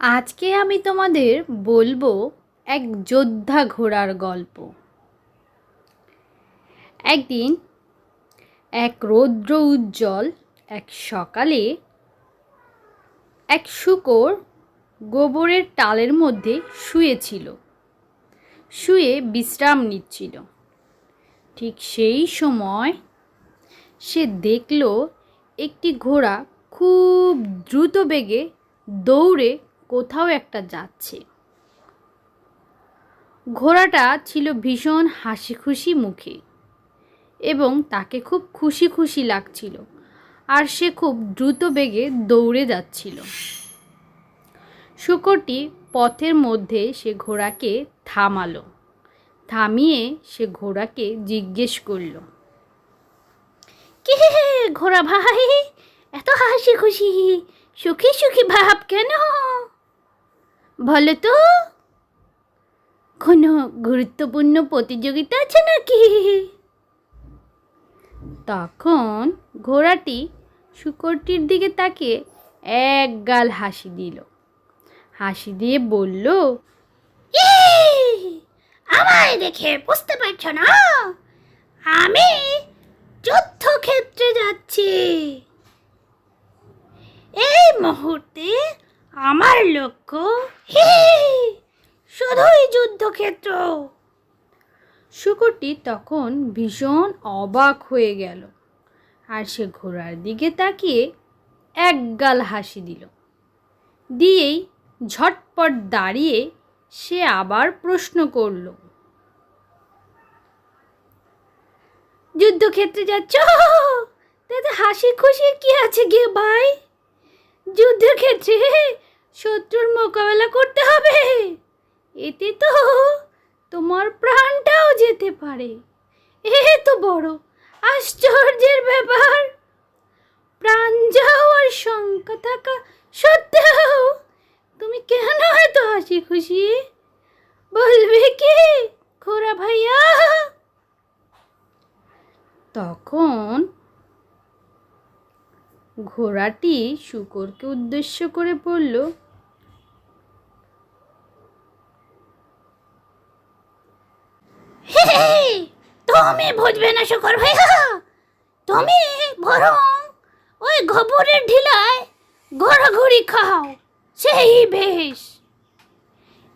আজকে আমি তোমাদের বলব এক যোদ্ধা ঘোড়ার গল্প। একদিন এক রৌদ্র উজ্জ্বল এক সকালে এক শুকর গোবরের টালের মধ্যে শুয়েছিল। শুয়ে বিশ্রাম নিচ্ছিল। ঠিক সেই সময় সে দেখল একটি ঘোড়া খুব দ্রুত বেগে দৌড়ে কোথাও একটা যাচ্ছে। ঘোড়াটা ছিল ভীষণ হাসি খুশি মুখে এবং তাকে খুব খুশি খুশি লাগছিল আর সে খুব দ্রুত বেগে দৌড়ে যাচ্ছিল। শুকরটি পথের মধ্যে সে ঘোড়াকে থামালো, থামিয়ে সে ঘোড়াকে জিজ্ঞেস করল কে ঘোড়া ভাই, এত হাসি খুশি সুখী সুখী ভাব কেন? বলে তো, কোনো গুরুত্বপূর্ণ প্রতিযোগিতা আছে নাকি? তখন ঘোড়াটি শুকরটির দিকে তাকিয়ে এক গাল হাসি দিল। হাসি দিয়ে বলল আমায় দেখে বুঝতে পারছ না? আমি যুদ্ধক্ষেত্রে যাচ্ছি। এই মুহূর্তে আমার লক্ষ্য? শুধুই যুদ্ধক্ষেত্র। শুকুরটি তখন ভীষণ অবাক হয়ে গেল আর সে ঘোড়ার দিকে তাকিয়ে এক গাল হাসি দিল। দিয়েই ঝটপট দাঁড়িয়ে সে আবার প্রশ্ন করল, যুদ্ধক্ষেত্রে যাচ্ছ? তাতে হাসি খুশি কি আছে গে ভাই? যুদ্ধক্ষেত্রে শত্রুর মোকাবেলা করতে হবে। এতে তো তোমার প্রাণটাও যেতে পারে। এ তো বড় আশ্চর্যের ব্যাপার। প্রাণ যাওয়ার শঙ্কা থাকা সত্ত্বেও তুমি কেন এত হাসি খুশি বলবে কি খোরা ভাইয়া? তখন ঘোড়াটি শুকরকে উদ্দেশ্য করে বলল তুমি বুঝবে না, শুকর ভাইয়া তুমি বরং ওই গোবরের ঢিলায় ঘোরাঘুরি খাও, সেই বেশ।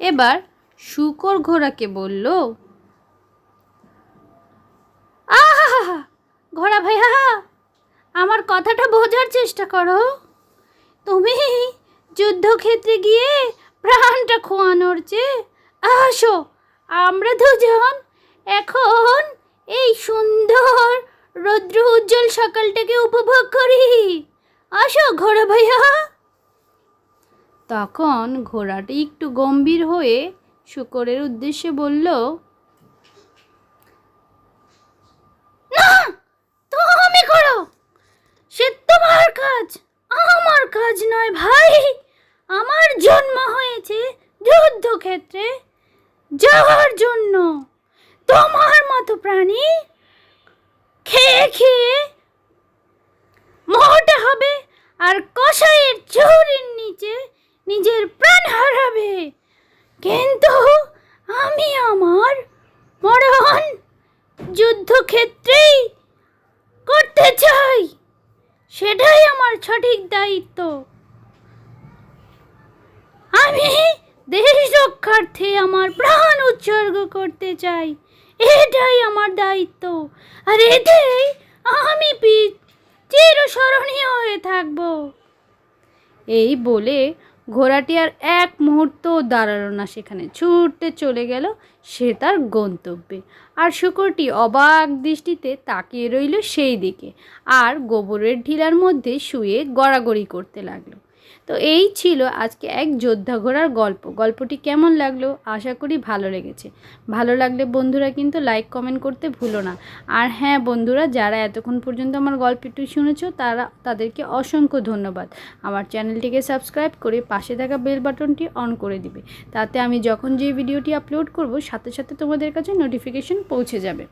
এবার শুকর ঘোড়াকে বলল, আহা ঘোড়া ভাইয়া আমার কথাটা বোঝার চেষ্টা করো। তুমি যুদ্ধক্ষেত্রে গিয়ে প্রাণটা খোয়ানোর চেয়ে, আসো, আমরা দুজন এখন সকালটাকে উপভোগ করি। আসো ঘোড়া ভাইয়া। তখন ঘোড়াটি একটু গম্ভীর হয়ে শুকরের উদ্দেশ্যে বলল তোমার কাজ। আমার কাজ নয় ভাই। আমার জন্ম হয়েছে যুদ্ধক্ষেত্রে। যাওয়ার জন্য তোমার মতো প্রাণী খেয়ে খেয়ে মোটা হবে আর কষাইয়ের চুরির নিচে নিজের প্রাণ হারাবে কিন্তু আমি আমার মরণ যুদ্ধক্ষেত্রেই করতে চাই সেটাই আমার সঠিক দায়িত্ব। আমি দেশ রক্ষার্থে আমার প্রাণ উৎসর্গ করতে চাই। এটাই আমার দায়িত্ব। আর এতেই আমি চিরস্মরণীয় হয়ে থাকব। এই বলে ঘোড়াটি আর এক মুহূর্ত দাঁড়াল না সেখানে। ছুটতে চলে গেল সে তার গন্তব্যে। আর শুকরটি অবাক দৃষ্টিতে তাকিয়ে রইল সেই দিকে। আর গোবরের ঢিলার মধ্যে শুয়ে গড়াগড়ি করতে লাগল। তো এই ছিল আজকে এক যোদ্ধা ঘোড়ার গল্প। গল্পটি কেমন লাগল? আশা করি ভালো লেগেছে। ভালো লাগলে বন্ধুরা কিন্তু লাইক কমেন্ট করতে ভুলো না। আর হ্যাঁ বন্ধুরা, যারা এতক্ষণ পর্যন্ত আমার গল্পটি শুনেছো, তারা, তাদেরকে অসংখ্য ধন্যবাদ। আমার চ্যানেলটিকে সাবস্ক্রাইব করে পাশে থাকা বেল বাটনটি অন করে দিবে। তাতে আমি যখন যে ভিডিওটি আপলোড করব, সাথে সাথে তোমাদের কাছে নোটিফিকেশন পৌঁছে যাবে।